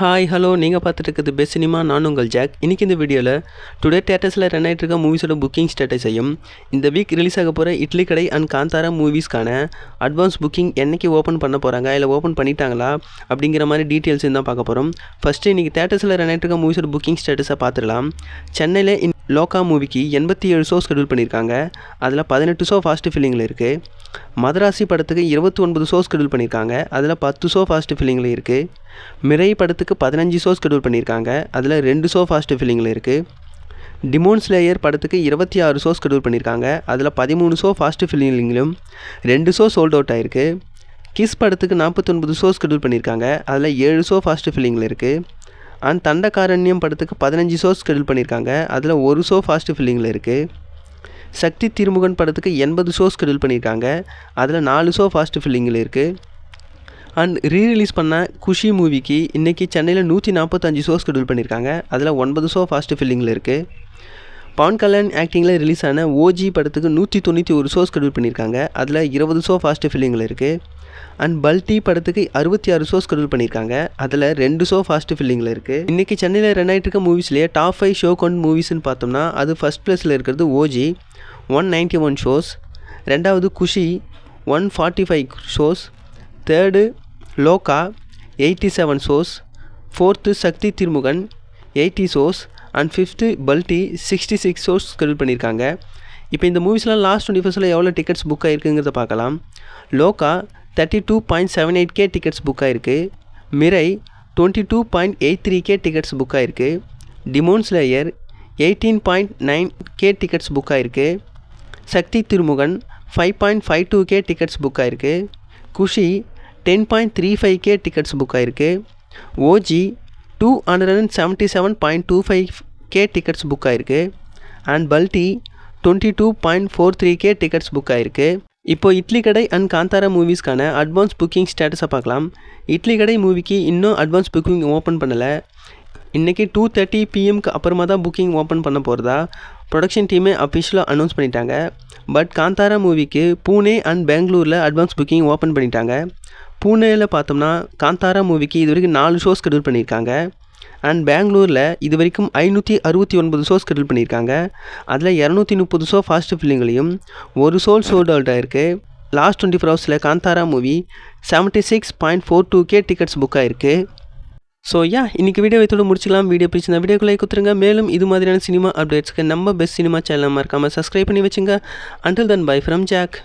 Hi hello நீங்கள் பார்த்துட்டு இருக்கிறது பெஸ்ட் சினிமா நான் உங்கள் ஜாக் இன்றைக்கி இந்த வீடியோவில் டுடே தேட்டர்ஸில் ரன் ஆகிட்டு இருக்க மூவிஸோட புக்கிங் ஸ்டேட்டஸையும் இந்த வீக் ரிலீஸ் ஆக போகிற இட்லி கடை அண்ட் காந்தாரா மூவிஸ்க்கான அட்வான்ஸ் புக்கிங் என்றைக்கு ஓப்பன் பண்ண போகிறாங்க இல்லை ஓப்பன் பண்ணிட்டாங்களா அப்படிங்கிற மாதிரி டீட்டெயில்ஸ் தான் பார்க்க போகிறோம் ஃபஸ்ட்டு இன்றைக்கி தேட்டர்ஸில் ரன் ஆகிட்டு இருக்க மூவிஸோட புக்கிங் ஸ்டேட்டஸை பார்த்துடலாம். சென்னையில் இன் லோகா மூவிக்கு எண்பத்தி ஏழு ஷோ ஷெடியூல் பண்ணியிருக்காங்க அதில் பதினெட்டு ஷோ ஃபாஸ்ட் ஃபில்லிங்கில் இருக்குது மதராசி படத்துக்கு இருபத்தி ஒன்பது ஷோ ஸ்கெடியூல் பண்ணியிருக்காங்க அதில் பத்து ஷோ ஃபாஸ்ட் ஃபில்லிங்கில் இருக்குது மிரை படத்துக்கு பதினஞ்சு ஷோ ஸ்கெடியூல் பண்ணியிருக்காங்க அதில் ரெண்டு ஷோ ஃபாஸ்ட் ஃபில்லிங்கில் இருக்குது டிமோன் ஸ்லேயர் படத்துக்கு இருபத்தி ஆறு ஷோ ஸ்கெடியூல் பண்ணியிருக்காங்க அதில் பதிமூணு ஷோ ஃபாஸ்ட் ஃபில்லிங்கிலும் ரெண்டு ஷோ சோல்ட் அவுட் ஆயிருக்கு. கிஸ் படத்துக்கு நாற்பத்தொன்பது ஷோ ஸ்கெடியூல் பண்ணியிருக்காங்க அதில் ஏழு ஷோ ஃபாஸ்ட் ஃபில்லிங்கில் இருக்குது அண்ட் தண்டகாரண்யம் படத்துக்கு பதினஞ்சு ஷோ ஸ்கெடியூல் பண்ணியிருக்காங்க அதில் ஒரு ஷோ ஃபாஸ்ட் ஃபில்லிங்கில் இருக்குது சக்தி திருமுகன் படத்துக்கு எண்பது ஷோ ஸ்கெடியூல் பண்ணியிருக்காங்க. அதில் நாலு ஷோ ஃபாஸ்ட் ஃபில்லிங்கில் இருக்குது அண்ட் ரீ ரிலீஸ் பண்ண குஷி மூவிக்கு இன்றைக்கி சென்னையில் நூற்றி நாற்பத்தஞ்சு ஷோ ஸ்கெடியூல் பண்ணியிருக்காங்க. அதில் ஒன்பது ஷோ ஃபாஸ்ட் ஃபில்லிங்கில் இருக்குது பவன் கல்யாண் ஆக்டிங்கில் ரிலீஸ் ஆன ஓஜி படத்துக்கு நூற்றி தொண்ணூற்றி ஒரு ஷோ ஸ்கெடியூல் பண்ணியிருக்காங்க. அதில் இருபது ஷோ ஃபாஸ்ட் ஃபில்லிங்கில் இருக்குது அண்ட் பல்டி படத்துக்கு அறுபத்தி ஆறு ஷோ ஸ்கெடியூல் பண்ணியிருக்காங்க. அதில் ரெண்டு ஷோ ஃபாஸ்ட் ஃபில்லிங்கில் இருக்குது இன்றைக்கி சென்னையில் ரன் ஆகிட்டு இருக்க மூவிஸ்லேயே டாப் ஃபைவ் ஷோ கொண்ட மூவிஸ்னு பார்த்தோம்னா அது ஃபஸ்ட் ப்ளேஸில் இருக்கிறது OG one ninety one shows ரெண்டாவது Kushi one forty five shows third Lokah eighty seven shows fourth Sakthi Thirumagan eighty shows and fifth Balti sixty six shows schedule பண்ணியிருக்காங்க. இப்போ இந்த மூவிஸ்லாம் last twenty ஃபர்ஸ்ட்டில் எவ்வளோ டிக்கெட்ஸ் புக் ஆகிருக்குங்கிறத பார்க்கலாம். Lokah thirty two point seven eight K tickets book ஆகிருக்கு Mirai twenty two point eight three K tickets book ஆகிருக்கு Demon Slayer eighteen point nine K tickets book ஆகிருக்கு Sakthi Thirumagan five point five two K tickets book ஆயிருக்கு. Kushi ten point three five K tickets book ஆயிருக்கு. OG two hundred and seventy seven point two five K tickets book ஆகிருக்கு and Balti twenty two point four three K tickets book ஆகிருக்கு இப்போ Idli Kadai and Kantara மூவிஸ்க்கான advance booking ஸ்டேட்டஸை பார்க்கலாம். இட்லி கடை மூவிக்கு இன்னும் அட்வான்ஸ் புக்கிங் ஓப்பன் பண்ணலை. இன்றைக்கி டூ தேர்ட்டி பிஎம்க்கு அப்புறமா தான் புக்கிங் ஓப்பன் பண்ண போகிறதா ப்ரொடக்ஷன் டீமே அஃபிஷியலாக அனௌன்ஸ் பண்ணிட்டாங்க. பட் காந்தாரா மூவிக்கு பூனே அண்ட் பெங்களூரில் அட்வான்ஸ் புக்கிங் ஓப்பன் பண்ணிட்டாங்க. பூனேயில் பார்த்தோம்னா காந்தாரா மூவிக்கு இது வரைக்கும் நாலு ஷோஸ் ஸ்கெடியூல் பண்ணியிருக்காங்க. அண்ட் பெங்களூரில் இது வரைக்கும் ஐநூற்றி அறுபத்தி ஒன்பது ஷோ ஸ்கெடியூல் பண்ணியிருக்காங்க. அதில் இரநூத்தி முப்பது ஷோ ஃபாஸ்ட் ஃபில்லிங்லையும் ஒரு சோல் சோல்ட் அவுட் ஆகிருக்கு லாஸ்ட் டுவெண்ட்டி ஃபோர் ஹவர்ஸில் Kantara movie seventy six point four two K tickets book ஆகிருக்கு ஸோ யா இன்றைக்கி வீடியோ இதோட முடிச்சிக்கலாம். வீடியோ பிடிச்சிருந்தா வீடியோக்குள்ளே கொடுத்துருங்க. மேலும் இது மாதிரியான சினிமா அப்டேட்ஸ்க்கு நம்ம பெஸ்ட் சினிமா சேனல் மறக்காமல் சப்ஸ்கிரைப் பண்ணி வச்சுங்க. Until then bye from Jack